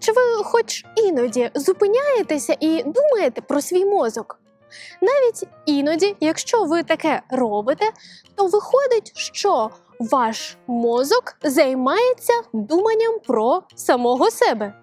Чи ви хоч іноді зупиняєтеся і думаєте про свій мозок? Навіть іноді, якщо ви таке робите, то виходить, що ваш мозок займається думанням про самого себе.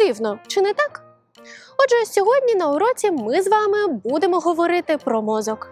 Дивно, чи не так? Отже, сьогодні на уроці ми з вами будемо говорити про мозок.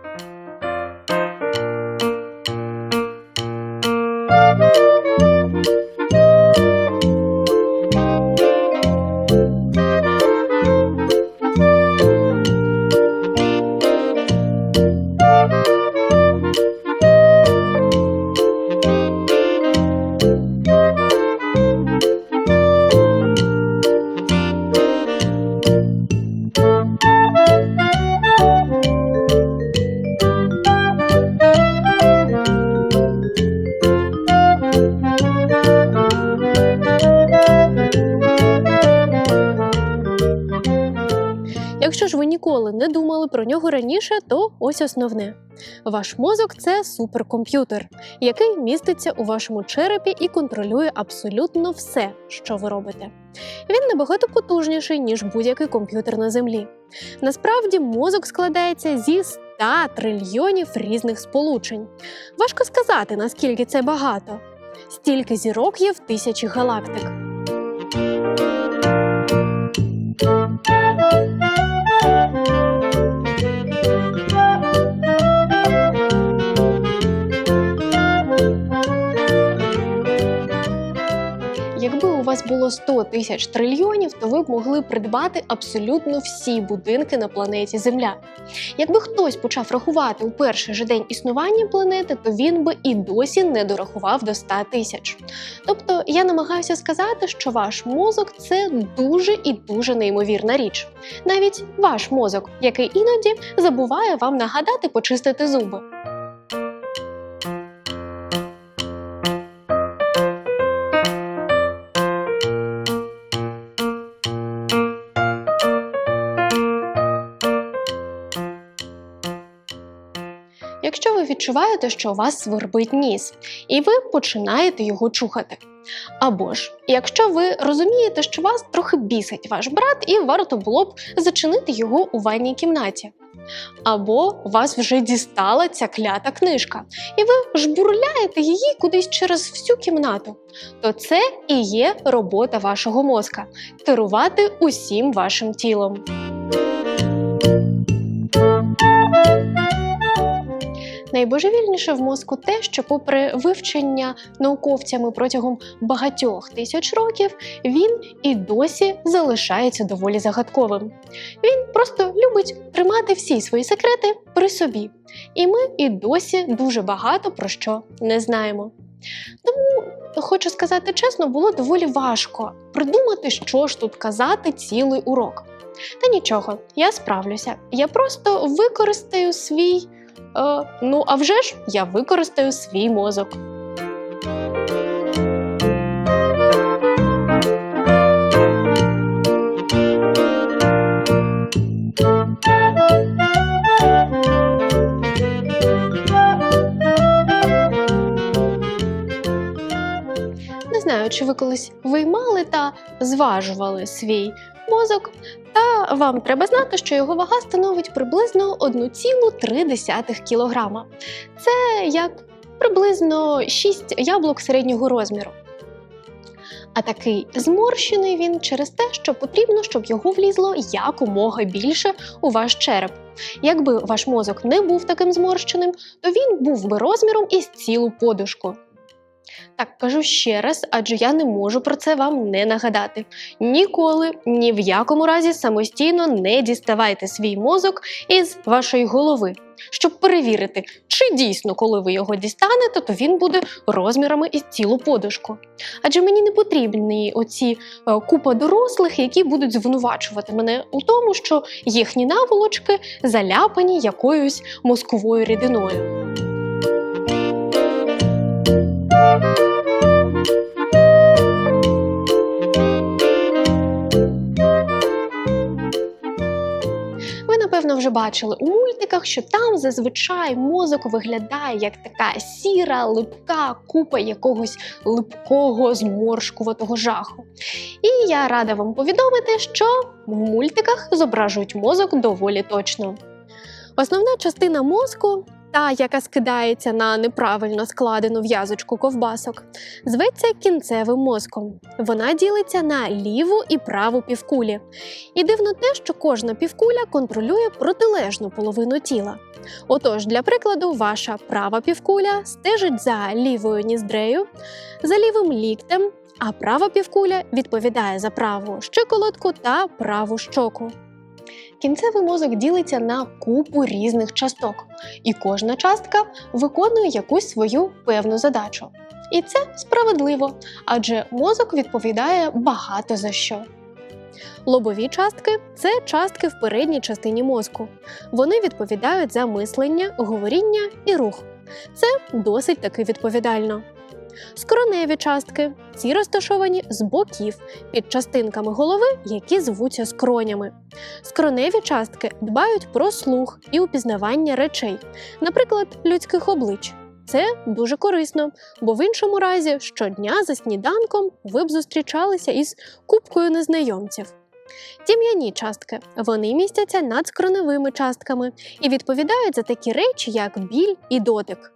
Раніше, то ось основне: ваш мозок це суперкомп'ютер, який міститься у вашому черепі і контролює абсолютно все, що ви робите. Він набагато потужніший, ніж будь-який комп'ютер на землі. Насправді, мозок складається зі 100 трильйонів різних сполучень. Важко сказати, наскільки це багато. Стільки зірок є в тисячі галактик. Вас було 100 тисяч трильйонів, то ви б могли придбати абсолютно всі будинки на планеті Земля. Якби хтось почав рахувати у перший же день існування планети, то він би і досі не дорахував до 100 тисяч. Тобто я намагаюся сказати, що ваш мозок це дуже і дуже неймовірна річ. Навіть ваш мозок, який іноді забуває вам нагадати почистити зуби. Якщо ви відчуваєте, що у вас свербить ніс, і ви починаєте його чухати. Або ж, якщо ви розумієте, що вас трохи бісить ваш брат, і варто було б зачинити його у ванній кімнаті. Або вас вже дістала ця клята книжка, і ви жбурляєте її кудись через всю кімнату, то це і є робота вашого мозка керувати усім вашим тілом. Найбожевільніше в мозку те, що, попри вивчення науковцями протягом багатьох тисяч років, він і досі залишається доволі загадковим. Він просто любить тримати всі свої секрети при собі, і ми і досі дуже багато про що не знаємо. Тому, хочу сказати чесно, було доволі важко придумати, що ж тут казати цілий урок. Та нічого, я справлюся. Я просто використаю свій. Е, ну, а вже ж я використаю свій мозок. Чи ви колись виймали та зважували свій мозок, вам треба знати, що його вага становить приблизно 1,3 кг. Це як приблизно 6 яблук середнього розміру. А такий зморщений він через те, що потрібно, щоб його влізло якомога більше у ваш череп. Якби ваш мозок не був таким зморщеним, то він був би розміром із цілу подушку. Так кажу ще раз, адже я не можу про це вам не нагадати. Ніколи, ні в якому разі самостійно не діставайте свій мозок із вашої голови, щоб перевірити, чи дійсно, коли ви його дістанете, то він буде розмірами із цілу подушку. Адже мені не потрібні оці е, купа дорослих, які будуть звинувачувати мене у тому, що їхні наволочки заляпані якоюсь мозковою рідиною. Вже бачили у мультиках, що там зазвичай мозок виглядає як така сіра, липка купа якогось липкого зморшкуватого жаху. І я рада вам повідомити, що в мультиках зображують мозок доволі точно. Основна частина мозку, та яка скидається на неправильно складену в'язочку ковбасок, зветься кінцевим мозком. Вона ділиться на ліву і праву півкулі. І дивно те, що кожна півкуля контролює протилежну половину тіла. Отож, для прикладу, ваша права півкуля стежить за лівою ніздрею, за лівим ліктем, а права півкуля відповідає за праву щиколотку та праву щоку. Кінцевий мозок ділиться на купу різних часток, і кожна частка виконує якусь свою певну задачу. І це справедливо, адже мозок відповідає багато за що. Лобові частки це частки в передній частині мозку. Вони відповідають за мислення, говоріння і рух. Це досить таки відповідально. Скроневі частки ці розташовані з боків під частинками голови, які звуться скронями. Скроневі частки дбають про слух і упізнавання речей, наприклад, людських облич. Це дуже корисно, бо в іншому разі щодня за сніданком ви б зустрічалися із купкою незнайомців. Тім'яні частки вони містяться над скроневими частками і відповідають за такі речі, як біль і дотик.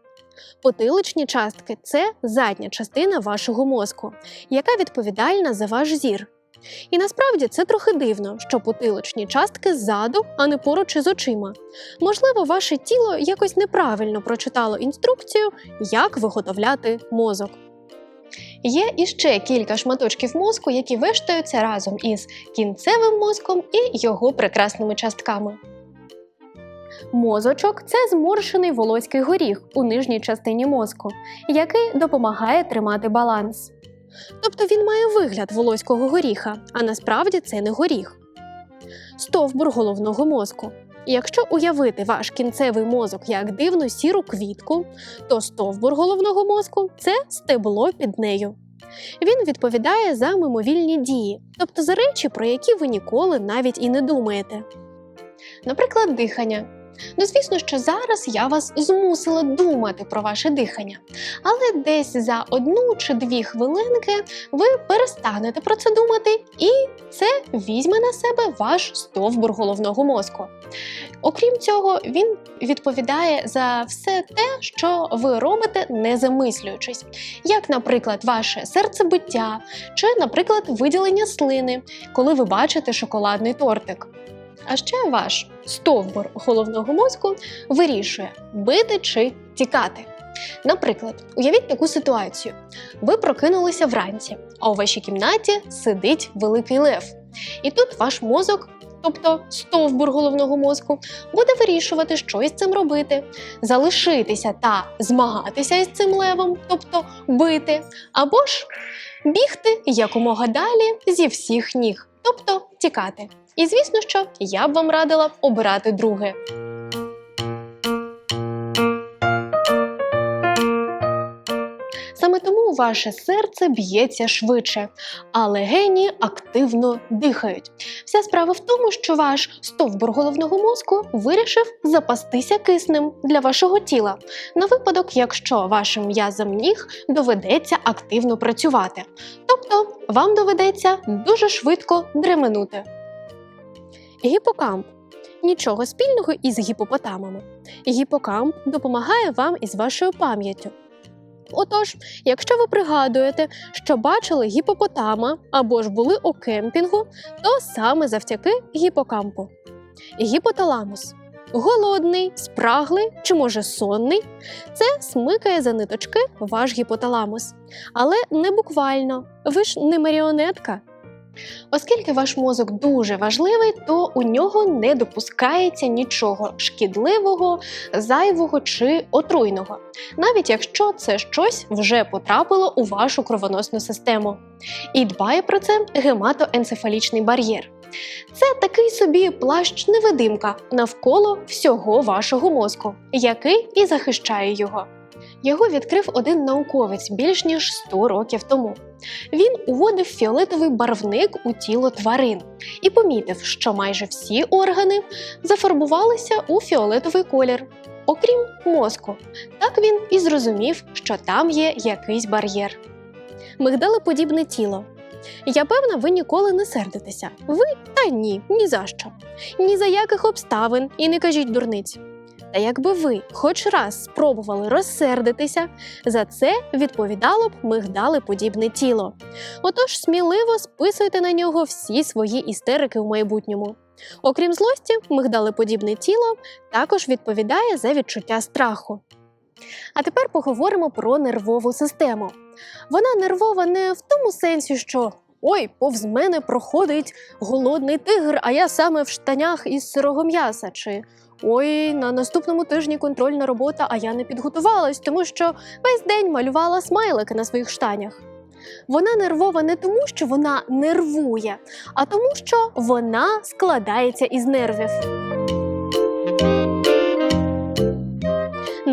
Потиличні частки це задня частина вашого мозку, яка відповідальна за ваш зір. І насправді це трохи дивно, що потиличні частки ззаду, а не поруч із очима. Можливо, ваше тіло якось неправильно прочитало інструкцію, як виготовляти мозок. Є іще кілька шматочків мозку, які вештаються разом із кінцевим мозком і його прекрасними частками. Мозочок це зморшений волоський горіх у нижній частині мозку, який допомагає тримати баланс. Тобто він має вигляд волоського горіха, а насправді це не горіх. Стовбур головного мозку. Якщо уявити ваш кінцевий мозок як дивну сіру квітку, то стовбур головного мозку це стебло під нею. Він відповідає за мимовільні дії, тобто за речі, про які ви ніколи навіть і не думаєте. Наприклад, дихання. Ну, звісно, що зараз я вас змусила думати про ваше дихання, але десь за одну чи дві хвилинки ви перестанете про це думати, і це візьме на себе ваш стовбур головного мозку. Окрім цього, він відповідає за все те, що ви робите, не замислюючись, як, наприклад, ваше серцебиття, чи, наприклад, виділення слини, коли ви бачите шоколадний тортик. А ще ваш стовбур головного мозку вирішує, бити чи тікати. Наприклад, уявіть таку ситуацію: ви прокинулися вранці, а у вашій кімнаті сидить великий лев. І тут ваш мозок, тобто стовбур головного мозку, буде вирішувати, що із цим робити: залишитися та змагатися із цим левом, тобто бити, або ж бігти якомога далі зі всіх ніг, тобто тікати. І звісно, що я б вам радила обирати друге. Саме тому ваше серце б'ється швидше, а легені активно дихають. Вся справа в тому, що ваш стовбур головного мозку вирішив запастися киснем для вашого тіла на випадок, якщо вашим м'язам ніг доведеться активно працювати. Тобто вам доведеться дуже швидко дременути. Гіпокамп нічого спільного із гіпопотамами. Гіпокамп допомагає вам із вашою пам'яттю. Отож, якщо ви пригадуєте, що бачили гіпопотама або ж були у кемпінгу, то саме завдяки гіпокампу. Гіпоталамус голодний, спраглий чи може сонний це смикає за ниточки ваш гіпоталамус. Але не буквально, ви ж не маріонетка. Оскільки ваш мозок дуже важливий, то у нього не допускається нічого шкідливого, зайвого чи отруйного, навіть якщо це щось вже потрапило у вашу кровоносну систему. І дбає про це гематоенцефалічний бар'єр. Це такий собі плащ-невидимка навколо всього вашого мозку, який і захищає його. Його відкрив один науковець більш ніж 100 років тому. Він уводив фіолетовий барвник у тіло тварин і помітив, що майже всі органи зафарбувалися у фіолетовий колір, окрім мозку. Так він і зрозумів, що там є якийсь бар'єр. Мигдалеподібне тіло. Я певна, ви ніколи не сердитеся. Ви та ні, ні за що. Ні за яких обставин і не кажіть дурниць. Та якби ви хоч раз спробували розсердитися, за це відповідало б мигдалеподібне тіло. Отож сміливо списуйте на нього всі свої істерики в майбутньому. Окрім злості, мигдалеподібне тіло також відповідає за відчуття страху. А тепер поговоримо про нервову систему. Вона нервова не в тому сенсі, що ой, повз мене проходить голодний тигр, а я саме в штанях із сирого м'яса. Чи ой, на наступному тижні контрольна робота, а я не підготувалась, тому що весь день малювала смайлики на своїх штанях. Вона нервова не тому, що вона нервує, а тому, що вона складається із нервів.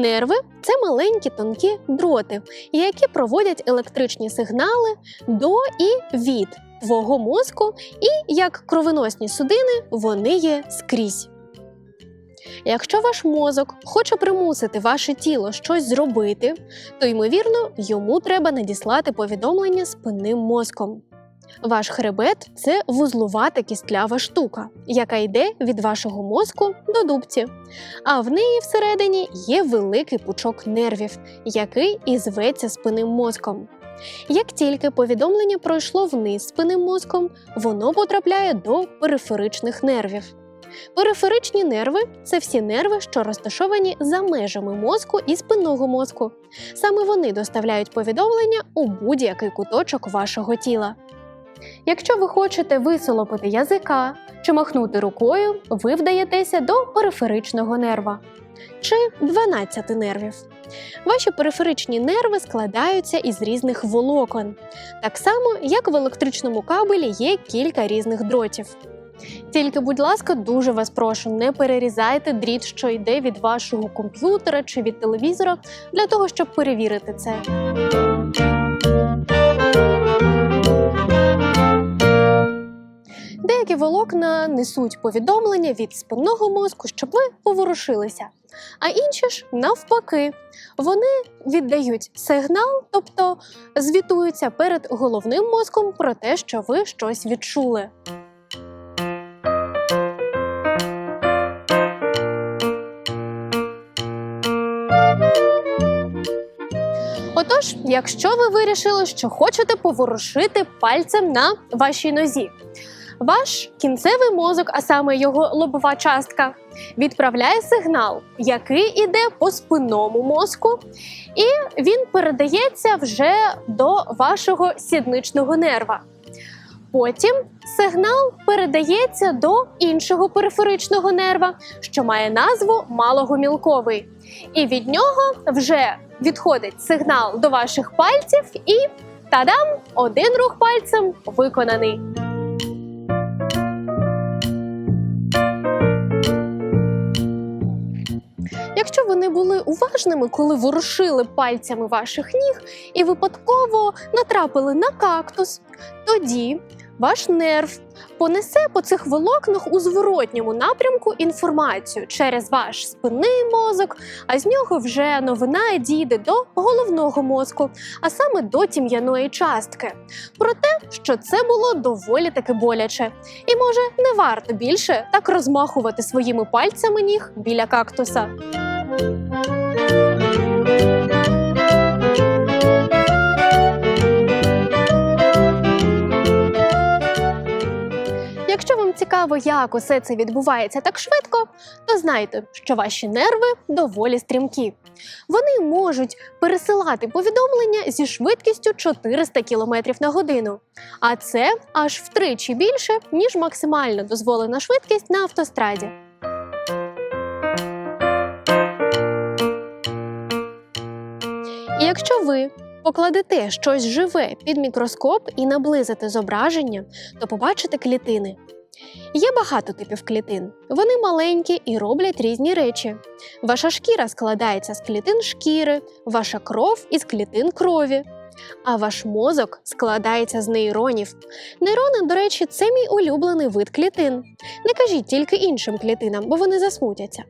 Нерви це маленькі тонкі дроти, які проводять електричні сигнали до і від твого мозку, і як кровоносні судини вони є скрізь. Якщо ваш мозок хоче примусити ваше тіло щось зробити, то ймовірно йому треба надіслати повідомлення спинним мозком. Ваш хребет це вузлувата кістлява штука, яка йде від вашого мозку до дубці. А в неї всередині є великий пучок нервів, який і зветься спинним мозком. Як тільки повідомлення пройшло вниз спинним мозком, воно потрапляє до периферичних нервів. Периферичні нерви це всі нерви, що розташовані за межами мозку і спинного мозку. Саме вони доставляють повідомлення у будь-який куточок вашого тіла. Якщо ви хочете висолопити язика чи махнути рукою, ви вдаєтеся до периферичного нерва чи 12 нервів. Ваші периферичні нерви складаються із різних волокон, так само, як в електричному кабелі є кілька різних дротів. Тільки, будь ласка, дуже вас прошу, не перерізайте дріт, що йде від вашого комп'ютера чи від телевізора, для того, щоб перевірити це. Волокна несуть повідомлення від спинного мозку, щоб ви поворушилися. А інші ж навпаки, вони віддають сигнал, тобто звітуються перед головним мозком про те, що ви щось відчули. Отож, якщо ви вирішили, що хочете поворушити пальцем на вашій нозі, ваш кінцевий мозок, а саме його лобова частка, відправляє сигнал, який іде по спинному мозку, і він передається вже до вашого сідничного нерва. Потім сигнал передається до іншого периферичного нерва, що має назву малогомілковий. І від нього вже відходить сигнал до ваших пальців, і тадам! Один рух пальцем виконаний. Були уважними, коли ворушили пальцями ваших ніг і випадково натрапили на кактус, тоді ваш нерв понесе по цих волокнах у зворотньому напрямку інформацію через ваш спинний мозок, а з нього вже новина дійде до головного мозку, а саме до тім'яної частки. Про те, що це було доволі таки боляче, і може не варто більше так розмахувати своїми пальцями ніг біля кактуса. Якщо вам цікаво, як усе це відбувається так швидко, то знайте, що ваші нерви доволі стрімкі. Вони можуть пересилати повідомлення зі швидкістю 400 км на годину, а це аж втричі більше, ніж максимально дозволена швидкість на автостраді. Якщо ви покладете щось живе під мікроскоп і наблизите зображення, то побачите клітини. Є багато типів клітин. Вони маленькі і роблять різні речі. Ваша шкіра складається з клітин шкіри, ваша кров із клітин крові. А ваш мозок складається з нейронів. Нейрони, до речі, це мій улюблений вид клітин. Не кажіть тільки іншим клітинам, бо вони засмутяться.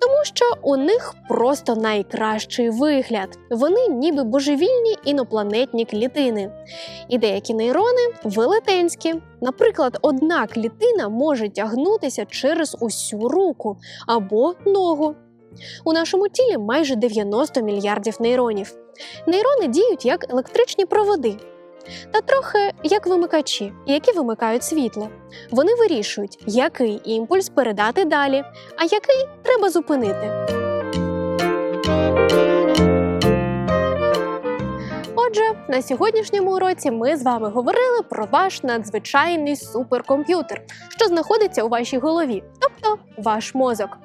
Тому що у них просто найкращий вигляд. Вони ніби божевільні інопланетні клітини. І деякі нейрони велетенські. Наприклад, одна клітина може тягнутися через усю руку або ногу. У нашому тілі майже 90 мільярдів нейронів. Нейрони діють як електричні проводи. Та трохи як вимикачі, які вимикають світло. Вони вирішують, який імпульс передати далі, а який треба зупинити. Отже, на сьогоднішньому уроці ми з вами говорили про ваш надзвичайний суперкомп'ютер, що знаходиться у вашій голові, тобто ваш мозок.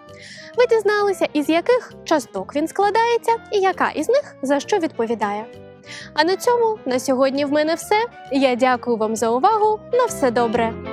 Ви дізналися, із яких часток він складається і яка із них за що відповідає. А на цьому на сьогодні в мене все. Я дякую вам за увагу. На все добре.